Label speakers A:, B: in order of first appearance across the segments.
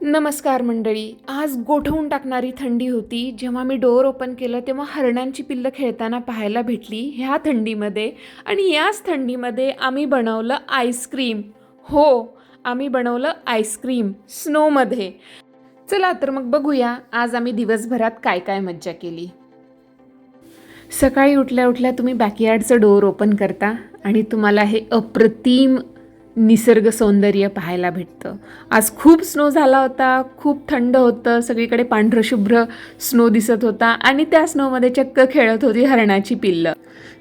A: नमस्कार मंडळी आज गोठवून टाकणारी थंडी होती. जेव्हा मी डोअर ओपन केलं तेव्हा हरणांची पिल्लं खेळताना पाहायला भेटली ह्या थंडीमध्ये. आणि याच थंडीमध्ये आम्ही बनवलं आईस्क्रीम. हो आम्ही बनवलं आईस्क्रीम स्नोमध्ये. चला तर मग बघूया आज आम्ही दिवसभरात काय काय मज्जा केली. सकाळी उठल्या उठल्या तुम्ही बॅकयार्डचं डोअर ओपन करता आणि तुम्हाला हे अप्रतिम निसर्ग सौंदर्य पाहायला भेटतं. आज खूप स्नो झाला होता खूप थंड होतं सगळीकडे पांढरं शुभ्र स्नो दिसत होता आणि त्या स्नोमध्ये चक्क खेळत होती हरणाची पिल्लं.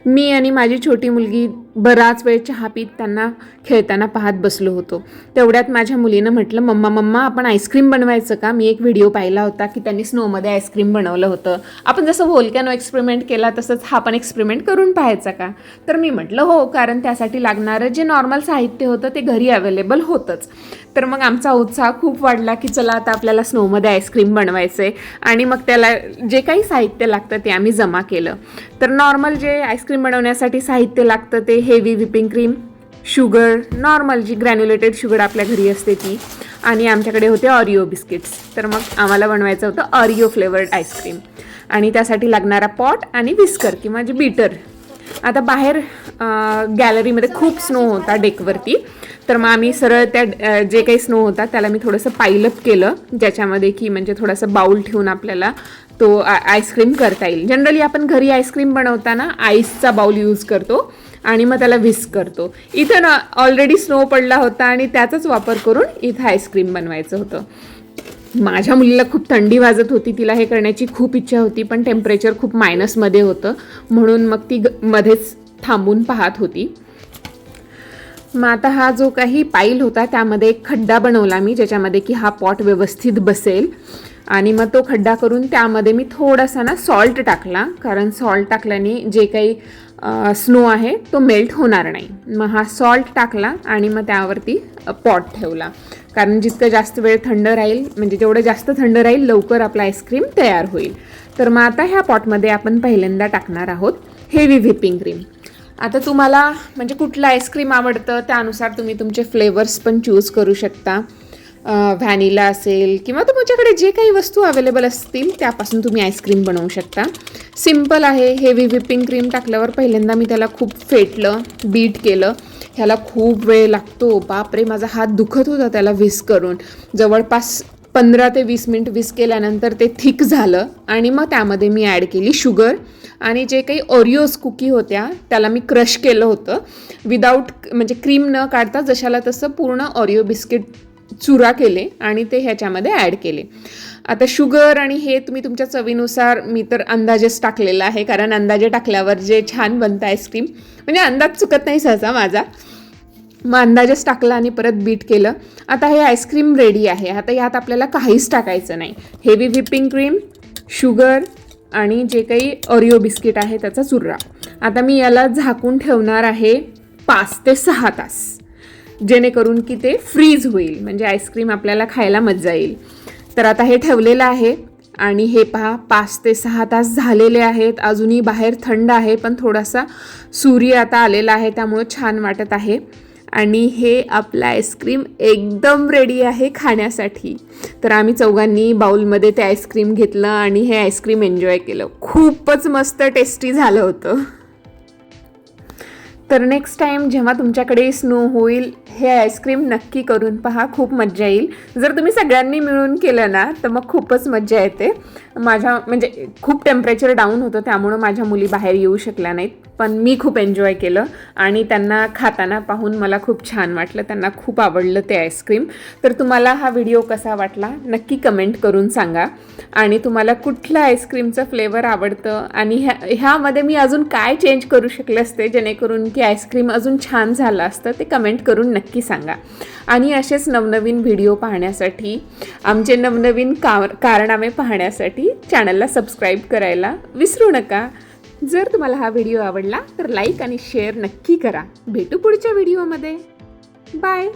A: मी आणि माझी छोटी मुलगी बराच वेळ चहा पीत त्यांना खेळताना पाहत बसलो होतो. तेवढ्यात माझ्या मुलीनं म्हटलं मम्मा मम्मा आपण आईस्क्रीम बनवायचं का? मी एक व्हिडिओ पाहिला होता की त्यांनी स्नोमध्ये आईस्क्रीम बनवलं होतं. आपण जसं होलकॅनो एक्सपेरिमेंट केला तसंच हा पण एक्सपेरिमेंट करून पाहायचा का? तर मी म्हटलं हो कारण त्यासाठी लागणारं जे नॉर्मल साहित्य होतं ते घरी अवेलेबल होतंच. तर मग आमचा उत्साह खूप वाढला की चला आता आपल्याला स्नोमध्ये आईस्क्रीम बनवायचं आहे आणि मग त्याला जे काही साहित्य लागतं ते आम्ही जमा केलं. तर नॉर्मल जे आईस्क्रीम बनवण्यासाठी साहित्य लागतं ते heavy whipping cream sugar normal जी ग्रॅन्युलेटेड शुगर आपल्या घरी असते ती. आणि आमच्याकडे होते ऑरिओ बिस्किट्स तर मग आम्हाला बनवायचं होतं ऑरिओ फ्लेवर्ड आईस्क्रीम आणि त्यासाठी लागणारा पॉट आणि विस्कर किंवा जे बीटर आता बाहेर गॅलरीमध्ये खूप स्नो होता डेकवरती तर मग आम्ही सरळ त्या जे काही स्नो होता त्याला मी थोडंसं पाईलअप केलं. ज्याच्यामध्ये की म्हणजे थोडासा बाऊल ठेवून आपल्याला तो आईस्क्रीम करता येईल. जनरली आपण घरी आईस्क्रीम बनवताना आईसचा बाऊल यूज करतो. आणि मग त्याला व्हिस्क करतो. इथं ना ऑलरेडी स्नो पडला होता आणि त्याचाच वापर करून इथं आईस्क्रीम बनवायचं होतं. माझ्या मुलीला खूप थंडी वाजत होती तिला हे करण्याची खूप इच्छा होती पण टेम्परेचर खूप मायनसमध्ये होतं. म्हणून मग ती ग- मध्येच थांबून पाहत होती. मग आता हा जो काही पाईल होता त्यामध्ये एक खड्डा बनवला मी ज्याच्यामध्ये की हा पॉट व्यवस्थित बसेल. आणि मग तो खड्डा करून त्यामध्ये मी थोडासा ना सॉल्ट टाकला कारण सॉल्ट टाकल्याने जे काही स्नो आहे तो मेल्ट होणार नाही. मग हा सॉल्ट टाकला आणि मग त्यावरती पॉट ठेवला. कारण जितकं जास्त वेळ थंड राहील म्हणजे जेवढं जास्त थंड राहील लवकर आपला आईस्क्रीम तयार होईल. तर मग आता ह्या पॉटमध्ये आपण पहिल्यांदा टाकणार आहोत हेवी व्हिपिंग क्रीम. आता तुम्हाला म्हणजे कुठलं आईस्क्रीम आवडतं त्यानुसार तुम्ही तुमचे फ्लेवर्स पण चूज करू शकता. व्हॅनिला असेल किंवा तुमच्याकडे जे काही वस्तू अवेलेबल असतील त्यापासून तुम्ही आईस्क्रीम बनवू शकता. सिंपल आहे हेवी व्हिपिंग क्रीम टाकल्यावर पहिल्यांदा मी त्याला खूप फेटलं बीट केलं. ह्याला खूप वेळ लागतो. बापरे माझा हात दुखत होता त्याला विस करून. जवळपास पंधरा ते वीस मिनिट विस केल्यानंतर ते थिक झालं आणि मग त्यामध्ये मी ॲड केली शुगर आणि जे काही ओरिओज कुकी होत्या त्याला मी क्रश केलं होतं. विदाऊट म्हणजे क्रीम न काढता जशाला तसं पूर्ण ऑरिओ बिस्किट चुरा केले आणि ते ह्याच्यामध्ये ॲड केले. आता शुगर आणि हे तुम्ही तुमच्या चवीनुसार मी तर अंदाजेच टाकलेला आहे कारण अंदाजे टाकल्यावर जे छान बनतं आईस्क्रीम म्हणजे अंदाज चुकत नाही सहसा माझा. मग अंदाजेच टाकला आणि परत बीट केलं. आता हे आईस्क्रीम रेडी आहे. आता यात आपल्याला काहीच टाकायचं नाही. हेवी व्हिपिंग क्रीम शुगर आणि जे काही ऑरिओ बिस्किट आहे त्याचा चुर्रा आता मी याला झाकून ठेवणार आहे पाच ते सहा तास. जेणेकरून की ते फ्रीज होईल. म्हणजे आईस्क्रीम आपल्याला खायला मजा येईल. तर आता हे ठेवलेलं आहे आणि हे पहा पाच ते सहा तास झालेले आहेत. अजूनही बाहेर थंड आहे पण थोडासा सूर्य आता आलेला आहे त्यामुळं छान वाटत आहे. आणि हे आपलं आईस्क्रीम एकदम रेडी आहे खाण्यासाठी. तर आम्ही चौघांनी बाऊलमध्ये ते आईस्क्रीम घेतलं आणि हे आईस्क्रीम एन्जॉय केलं. खूपच मस्त टेस्टी झालं होतं. तर नेक्स्ट टाईम जेव्हा तुमच्याकडे स्नो होईल हे आईस्क्रीम नक्की करून पहा खूप मज्जा येईल. जर तुम्ही सगळ्यांनी मिळून केलं ना तर मग खूपच मज्जा येते. माझ्या म्हणजे खूप टेम्परेचर डाऊन होतं त्यामुळं माझ्या मुली बाहेर येऊ शकल्या नाहीत. पण मी खूप एन्जॉय केलं आणि त्यांना खाताना पाहून मला खूप छान वाटलं. त्यांना खूप आवडलं ते आईस्क्रीम. तर तुम्हाला हा व्हिडिओ कसा वाटला नक्की कमेंट करून सांगा. आणि तुम्हाला कुठलं आईस्क्रीमचं फ्लेवर आवडतं आणि ह्या ह्यामध्ये मी अजून काय चेंज करू शकले असते जेणेकरून की आईस्क्रीम अजून छान झालं असतं ते कमेंट करून नक्की सांगा. आणि असेच नवनवीन व्हिडिओ पाहण्यासाठी आमचे नवनवीन का कारनामे पाहण्यासाठी चॅनलला सबस्क्राईब करायला विसरू नका. जर तुम्हाला हा व्हिडिओ आवडला तर लाईक आणि शेअर नक्की करा. भेटू पुढच्या व्हिडिओमध्ये. बाय!